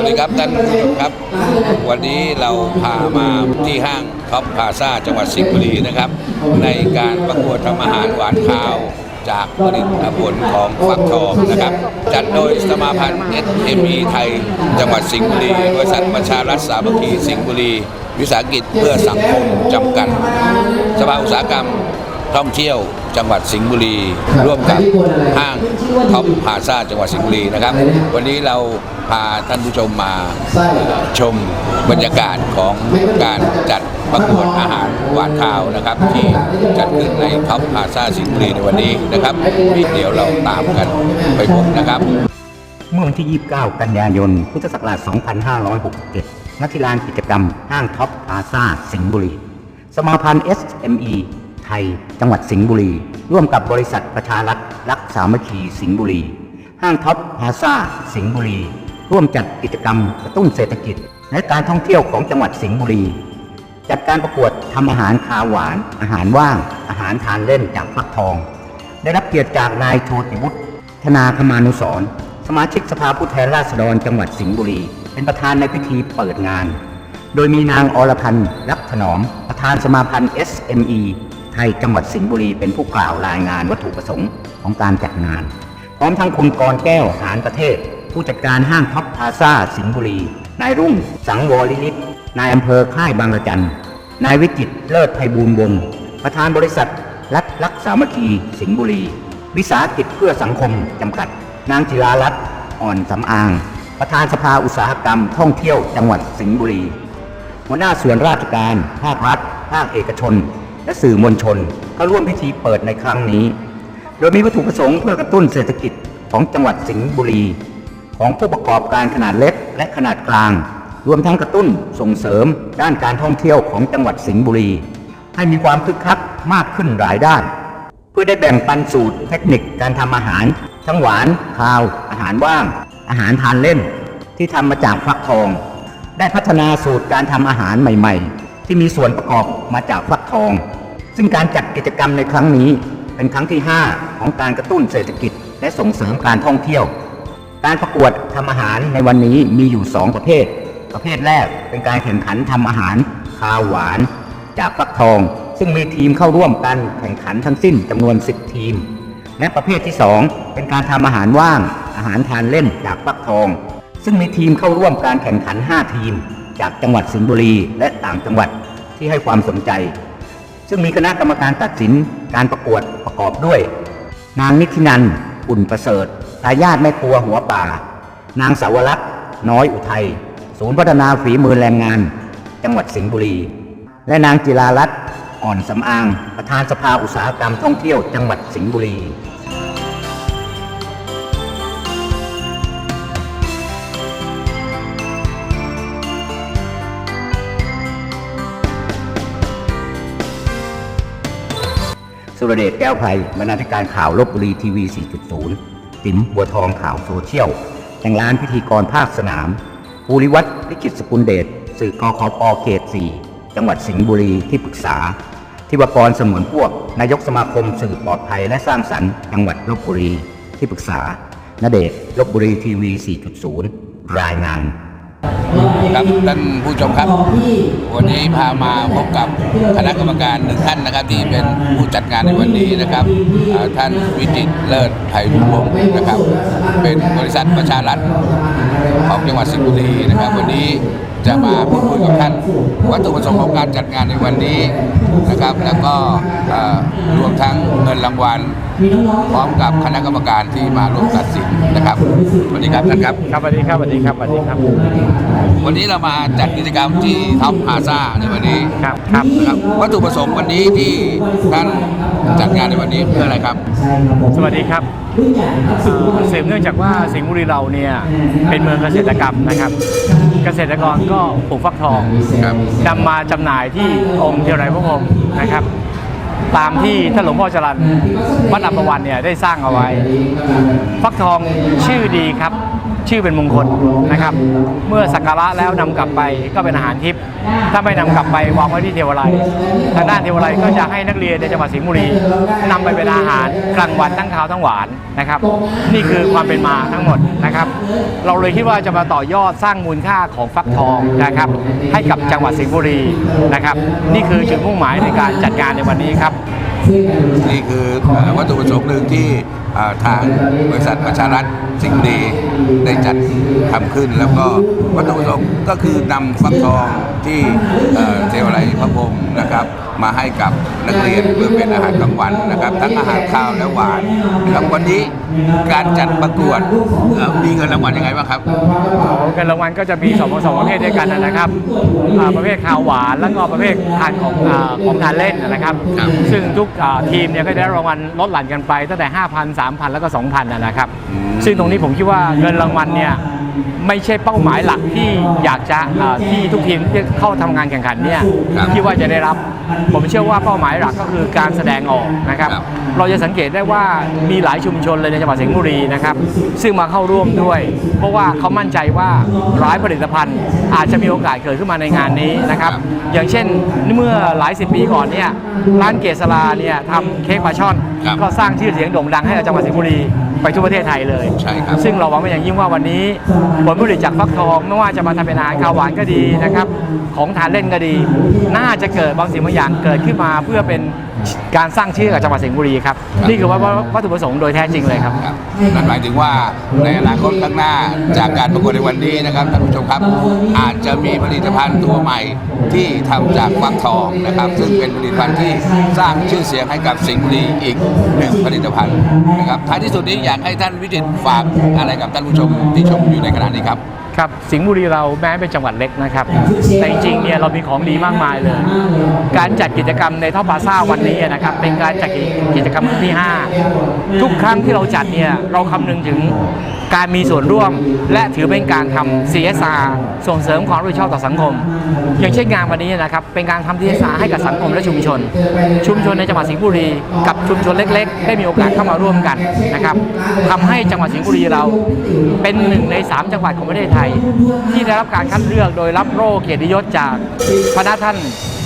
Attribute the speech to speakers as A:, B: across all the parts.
A: วัสดีครับท่านผู้ชมครับ วันนี้เราพามาที่ห้างท็อปพาซาจังหวัดสิงห์บุรีนะครับ ในการประกวดทำอาหารหวานคาวจากผลิตผลของฟักทองนะครับ จัดโดยสมาพันธ์ SME ไทย จังหวัดสิงห์บุรีบริษัทประชารัฐสามัคคีสิงห์บุรี วิสาหกิจเพื่อสังคมจำกัดสภาอุตสาหกรรม ท่องเที่ยวจังหวัดสิงห์บุรี ร่วมกับห้างท็อปพาซาจังหวัดสิงห์บุรีนะครับ วันนี้เราพาท่านผู้ชมมาชมบรรยากาศของการจัดประกวดอาหารหวานข้าวนะครับ ที่จัดขึ้นในท็อปพาซาสิงห์บุรีในวันนี้นะครับเดี๋ยวเราตามกันไปพบนะครับ
B: เมื่อวันที่ 29 กันยายน พุทธศักราช 2567ณที่ลานกิจกรรม ห้างท็อปพลาซ่าสิงห์บุรี สมาพันธ์ SME ไทย จังหวัดสิงห์บุรี ร่วมกับบริษัทประชารัฐรักสามัคคีสิงห์บุรี ห้างท็อปพาซาสิงห์บุรี ร่วมจัดกิจกรรมกระตุ้นเศรษฐกิจ และการท่องเที่ยวของจังหวัดสิงห์บุรี จัดการประกวดทำอาหารคาหวาน อาหารว่าง อาหารทานเล่นจากฟักทอง ได้รับเกียรติจากนายโชติวุฒิธนาคมานุสรสมาชิกสภาผู้แทนราษฎรจังหวัดสิงห์บุรี เป็นประธานในพิธีเปิดงาน โดยมีนางอรพันธ์รักถนอม ประธานสมาพันธ์ SME ไทยจังหวัดสิงห์บุรีเป็นผู้กล่าวรายงานวัตถุประสงค์ของการจัดงาน พร้อมทั้งคุณกรแก้วหานประเทศ ผู้จัดการห้างท็อปพาซาสิงห์บุรี นายรุ่งสังวรลินิตนายอำเภอค่ายบางระจันนายวิจิตเลิศไพบูลวงประธานบริษัท รัฐรักสามัคคีสิงห์บุรี วิสาหกิจเพื่อสังคมจำกัด นางจิรารัตน์อ่อนสำอาง ประธานสภาอุตสาหกรรมท่องเที่ยวจังหวัดสิงห์บุรี หัวหน้าส่วนราชการ ภาครัฐ ภาคเอกชน และสื่อมวลชนเข้าร่วมพิธีเปิดในครั้งนี้ โดยมีวัตถุประสงค์เพื่อกระตุ้นเศรษฐกิจของจังหวัดสิงห์บุรี ของผู้ประกอบการขนาดเล็กและขนาดกลาง รวมทั้งกระตุ้นส่งเสริมด้านการท่องเที่ยวของจังหวัดสิงห์บุรี ให้มีความคึกคักมากขึ้นหลายด้าน เพื่อได้แบ่งปันสูตรเทคนิคการทำอาหาร ทั้งหวานคาว อาหารว่าง อาหารทานเล่น ที่ทำมาจากฟักทอง ได้พัฒนาสูตรการทำอาหารใหม่ ๆ ที่มีส่วนประกอบมาจากฟักทอง ซึ่งการจัดกิจกรรมในครั้งนี้เป็นครั้งที่ 5 ของการกระตุ้นเศรษฐกิจ และส่งเสริมการท่องเที่ยว การประกวดทำอาหารในวันนี้มีอยู่ 2 ประเภท ประเภทแรกเป็นการแข่งขันทำอาหารคาวหวาน จากฟักทอง ซึ่งมีทีมเข้าร่วมกันแข่งขันทั้งสิ้นจำนวน 10 ทีม และประเภทที่ 2 เป็นการทำอาหารว่าง อาหารทานเล่นจากฟักทอง ซึ่งมีทีมเข้าร่วมการแข่งขัน 5 ทีม จากจังหวัดสิงห์บุรีและต่างจังหวัดที่ให้ความสนใจ ซึ่งมีคณะกรรมการตัดสินการประกวดประกอบด้วย นางนิธินันอุ่นประเสริฐทายาทแม่ครัวหัวป่า นางสาวรักษ์น้อยอุทัยศูนย์พัฒนาฝีมือแรงงาน จังหวัดสิงห์บุรี และนางจิรารัตน์อ่อนสำอาง ประธานสภาอุตสาหกรรมท่องเที่ยวจังหวัดสิงห์บุรี สุรเดชแก้วไพรบรรณาธิการข่าวลบบุรีทีวี 4.0 ติ๋มบัวทองข่าวโซเชียลแห่งร้านพิธีกรภาคสนามภูริวัฒน์ลิขิตสกุลเดชสื่อกคปเขต 4 จังหวัดสิงห์บุรีที่ปรึกษา ทิวกรสมวนพวก นายกสมาคมสื่อปลอดภัยและสร้างสรรค์จังหวัดลบบุรีที่ปรึกษานเดชน์ลบบุรีทีวี 4.0 รายงาน
A: ครับท่านผู้ชมครับ วันนี้พามาพบกับคณะกรรมการหนึ่งท่านนะครับ ที่เป็นผู้จัดงานในวันนี้นะครับท่านวิจิตรเลิศไผ่บุญวงศ์นะครับ เป็นบริษัทประชารัฐของจังหวัดสิงห์บุรีนะครับ วันนี้จะมาพูดคุยกับท่านวัตถุประสงค์ของการจัดงานในวันนี้นะครับ แล้วก็รวมทั้งเงินรางวัล พร้อมกับคณะกรรมการที่มาร่วมตัดสินนะครับสวัสดีครับท่านครับ
C: ครับสวัสดีครับสวัสดีครับสวัสดีครับ
A: วันนี้เรามาจัดกิจกรรมที่ท็อปพาซาในวันนี้
C: ครับครับ
A: นะครับวัตถุประสงค์วันนี้ที่ท่านจัดงานในวันนี้เพื่ออะไรครับ
C: สวัสดีครับเอ่อสืบเนื่องจากว่าสิงห์บุรีเราเนี่ยเป็นเมืองเกษตรกรรมนะครับ เกษตรกรก็ปลูกฟักทอง
A: ครับ
C: นำมาจำหน่ายที่องค์เทวไรพระพรหมนะครับ ตามที่ท่านหลวงพ่อจรันวัดอัมพวันเนี่ยได้สร้างเอาไว้ ฟักทองชื่อดีครับ ชื่อเป็นมงคลนะครับ เมื่อสักการะแล้วนำกลับไปก็เป็นอาหารทิพย์ถ้าไม่นำกลับไปวางไว้ที่เทวไลทางด้านเทวไลก็จะให้นักเรียนในจังหวัดสิงห์บุรีนำไปเป็นอาหารกลางวันทั้งคาวทั้งหวานนะครับ นี่คือความเป็นมาทั้งหมดนะครับ เราเลยคิดว่าจะมาต่อยอดสร้างมูลค่าของฟักทองนะครับ ให้กับจังหวัดสิงห์บุรีนะครับ นี่คือจุดมุ่งหมายในการจัดงานในวันนี้ครับ
A: นี่คือวัตถุประสงค์หนึ่งที่ทางบริษัทประชารัฐสิ่งห์บุรีได้จัดทำขึ้น แล้วก็วัตถุประสงค์ก็คือนำฟักทองที่เอ่อเทวไลยพระพรหมนะครับ มาให้กับนักเรียนเพื่อเป็นอาหารกลางวันนะครับ ทั้งอาหารข้าวและหวานนะครับวันนี้การจัดประกวดเอ่อมีเงินรางวัลยังไงบ้างครับ
C: เงินรางวัลก็จะมีสองสองประเภทด้วยกันนะครับอ่าประเภทข้าวหวานแล้วก็ประเภททานของอ่าของทานเล่นนะครับ
A: ครับ
C: ซึ่งทุกอ่าทีมเนี่ยก็ได้รางวัลลดหลั่นกันไปตั้งแต่ 5,000 3,000 แล้วก็ 2,000นะนะครับ ซึ่งตรงนี้ผมคิดว่าเงินรางวัลเนี่ยไม่ใช่เป้าหมายหลักที่อยากจะอ่าที่ทุกทีมที่เข้าทำงานแข่งขันเนี่ย
A: ครับ
C: ที่ว่าจะได้รับ ผมเชื่อว่าเป้าหมายหลักก็คือการแสดงออกนะครับ
A: ครับ
C: เราจะสังเกตได้ว่ามีหลายชุมชนเลยในจังหวัดสิงห์บุรีนะครับซึ่งมาเข้าร่วมด้วย เพราะว่าเขามั่นใจว่าร้ายผลิตภัณฑ์ อาจจะมีโอกาสเกิดขึ้นมาในงานนี้นะครับอย่างเช่นเมื่อหลายสิบปีก่อนเนี่ยร้านเกษราเนี่ยทำเค้กปลาช่อน
A: ครับ
C: ก็สร้างชื่อเสียงโด่งดังให้กับจังหวัดสิงห์บุรี ไปทั่วประเทศไทยเลย
A: ใช่ครับ
C: ซึ่งเราหวังเป็นอย่างยิ่งว่าวันนี้ผลผลิตจากฟักทองไม่ว่าจะมาทำเป็นอาหารข้าวหวานก็ดีนะครับ ของทานเล่นก็ดี น่าจะเกิดบางสิ่งบางอย่างเกิดขึ้นมาเพื่อเป็น การสร้างชื่อกับจังหวัดสิงห์บุรีครับ
A: ครับ
C: นี่คือว่าวัตถุประสงค์โดยแท้จริงเลยครับ
A: ครับนั่นหมายถึงว่าในอนาคตข้างหน้าจากการประกวดในวันนี้นะครับท่านผู้ชมครับ อาจจะมีผลิตภัณฑ์ตัวใหม่ที่ทำจากฟักทองนะครับ ซึ่งเป็นผลิตภัณฑ์ที่สร้างชื่อเสียงให้กับสิงห์บุรีอีกหนึ่งผลิตภัณฑ์นะครับท้ายที่สุดนี้อยากให้ท่านวิจิตรฝากอะไรกับท่านผู้ชมที่ชมอยู่ในขณะนี้ครับ
C: ครับสิงห์บุรีเราแม้เป็นจังหวัดเล็กนะครับ แต่จริงๆเนี่ยเรามีของดีมากมายเลย การจัดกิจกรรมในท่อพลาซ่าวันนี้นะครับ เป็นการจัดกิจกรรมครั้งที่ 5 ทุกครั้งที่เราจัดเนี่ยเราคำนึงถึงการมีส่วนร่วม และถือเป็นการทำ CSR ส่งเสริมความรับผิดชอบต่อสังคม อย่างเช่นงานวันนี้นะครับ เป็นการทำ CSR ให้กับสังคมและชุมชน ชุมชนในจังหวัดสิงห์บุรีกับชุมชนเล็ก ๆ ได้มีโอกาสเข้ามาร่วมกันนะครับทำให้จังหวัดสิงห์บุรีเราเป็นหนึ่งใน 3 จังหวัดของประเทศไทยที่ได้รับการคัดเลือกโดยรับโล่เกียรติยศจากพระท่าน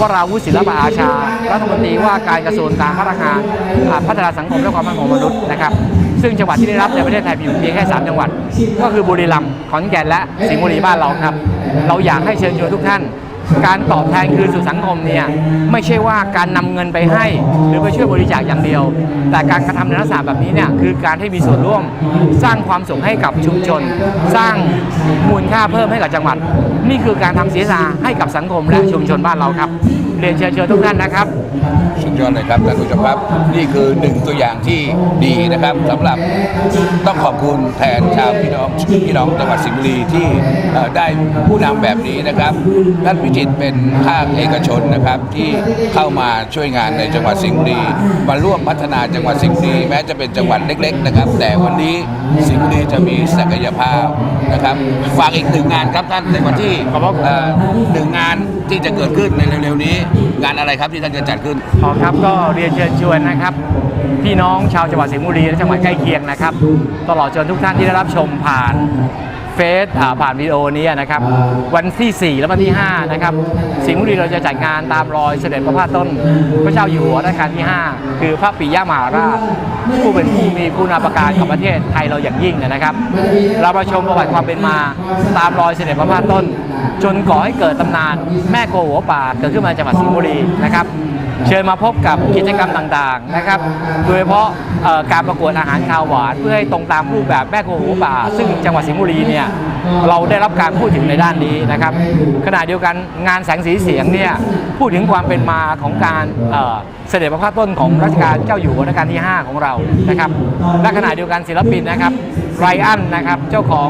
C: วราวุฒิศิลปอาชา รัฐมนตรีว่าการกระทรวงการพัฒนาพัฒนาสังคมและความมั่นคงของมนุษย์นะครับ ซึ่งจังหวัดที่ได้รับในประเทศไทยมีอยู่เพียงแค่ 3 จังหวัด ก็คือบุรีรัมย์ขอนแก่นและสิงห์บุรีบ้านเราครับ เราอยากให้เชิญชวนทุกท่าน การตอบแทนคืนสู่สังคมเนี่ยไม่ใช่ว่าการนำเงินไปให้ หรือไปช่วยบริจาคอย่างเดียว แต่การกระทำในลักษณะแบบนี้เนี่ยคือการให้มีส่วนร่วมสร้างความสุขให้กับชุมชน สร้างมูลค่าเพิ่มให้กับจังหวัด นี่คือการทำเสียสาให้กับสังคมและชุมชนบ้านเราครับ เรียนเชิญชวนทุกท่านนะครับ
A: สุดยอดเลยครับท่านผู้ชมครับนี่คือหนึ่งตัวอย่างที่ดีนะครับสำหรับต้องขอบคุณแทนชาวพี่น้องพี่น้องจังหวัดสิงห์บุรีที่เอ่อได้ผู้นำแบบนี้นะครับท่านพิจิตรเป็นภาคเอกชนนะครับที่เข้ามาช่วยงานในจังหวัดสิงห์บุรีมาร่วมพัฒนาจังหวัดสิงห์บุรีแม้จะเป็นจังหวัดเล็ก ๆ นะครับ แต่วันนี้สิงห์บุรีจะมีศักยภาพนะครับฝากอีกหนึ่งงานครับท่านในวันที่
C: ขอบพระคุณ
A: เอ่อหนึ่งงาน ที่จะเกิดขึ้นในเร็วๆนี้ งานอะไรครับที่ท่านจะจัดขึ้น
C: ขอครับก็เรียนเชิญชวนนะครับ พี่น้องชาวจังหวัดสิงห์บุรีและจังหวัดใกล้เคียงนะครับ ตลอดจนทุกท่านที่ได้รับชมผ่าน เฟซผ่านวิดีโอนี้นะครับ วันที่ 4 และวันที่ 5 นะครับ สิงห์บุรีเราจะจัดงานตามรอยเสด็จพระพาทต้น พระเจ้าอยู่หัวรัชกาลที่ 5 คือพระปิยมหาราช ผู้เป็นผู้มีคุณาประการกับประเทศไทยเราอย่างยิ่งนะครับ เราประชมประวัติความเป็นมาตามรอยเสด็จพระพาทต้น จนก่อให้เกิดตำนานแม่โกหัวป่าเกิดขึ้นมาจังหวัดสิงห์บุรีนะครับ เชิญมาพบกับกิจกรรมต่างๆนะครับ โดยเฉพาะการประกวดอาหารคาวหวาน เพื่อให้ตรงตามรูปแบบแม่โกหัวป่า ซึ่งจังหวัดสิงห์บุรีเนี่ยเราได้รับการพูดถึงในด้านนี้นะครับขณะเดียวกันงานแสงสีเสียงเนี่ยพูดถึงความเป็นมาของการเสด็จพระพาทต้นของรัชกาลเจ้าอยู่หัวรัชกาลที่ 5 ของเรานะครับและขณะเดียวกันศิลปินนะครับไรอันนะครับเจ้าของ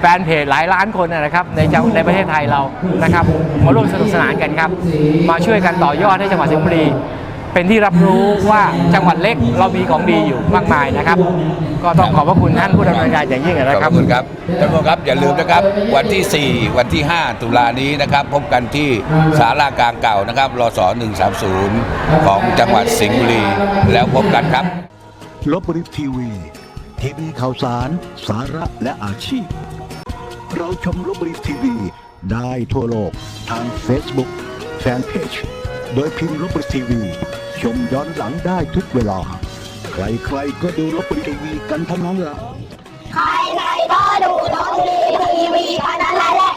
C: แฟนเพจหลายล้านคนนะครับในจังในประเทศไทยเรานะครับมาร่วมสนุกสนานกันครับ มาช่วยกันต่อยอดให้จังหวัดสิงห์บุรีเป็นที่รับรู้ว่าจังหวัดเล็กเรามีของดีอยู่มากมายนะครับ ก็ต้องขอบพระคุณท่านผู้ดำเนินการอย่างยิ่งนะ
A: ข
C: ค
A: อ
C: รั
A: บบคุณครับท่านผู้ชมครับอย่าลืมนะครับ วันที่ 4 วันที่ 5 ตุลานี้นะครับ พบกันที่ศาลากลางเก่านะครับรศ130 ของจังหวัดสิงห์บุรีแล้วพบกันครับ
D: ลบบุรีทีวี ทีวีข่าวสาร สาระและอาชีพ เราชมลบบุรีทีวี ได้ทั่วโลกทาง Facebook แฟนเพจโดยพิมพ์ลบบุรีทีวี ชมย้อนหลังได้ทุกเวลา ใครๆก็ดูลบบุรีทีวีกันทั้งนั้นละ
E: ใครๆก็ดูลบบุรีทีวีกันทั้งนั้นแหละ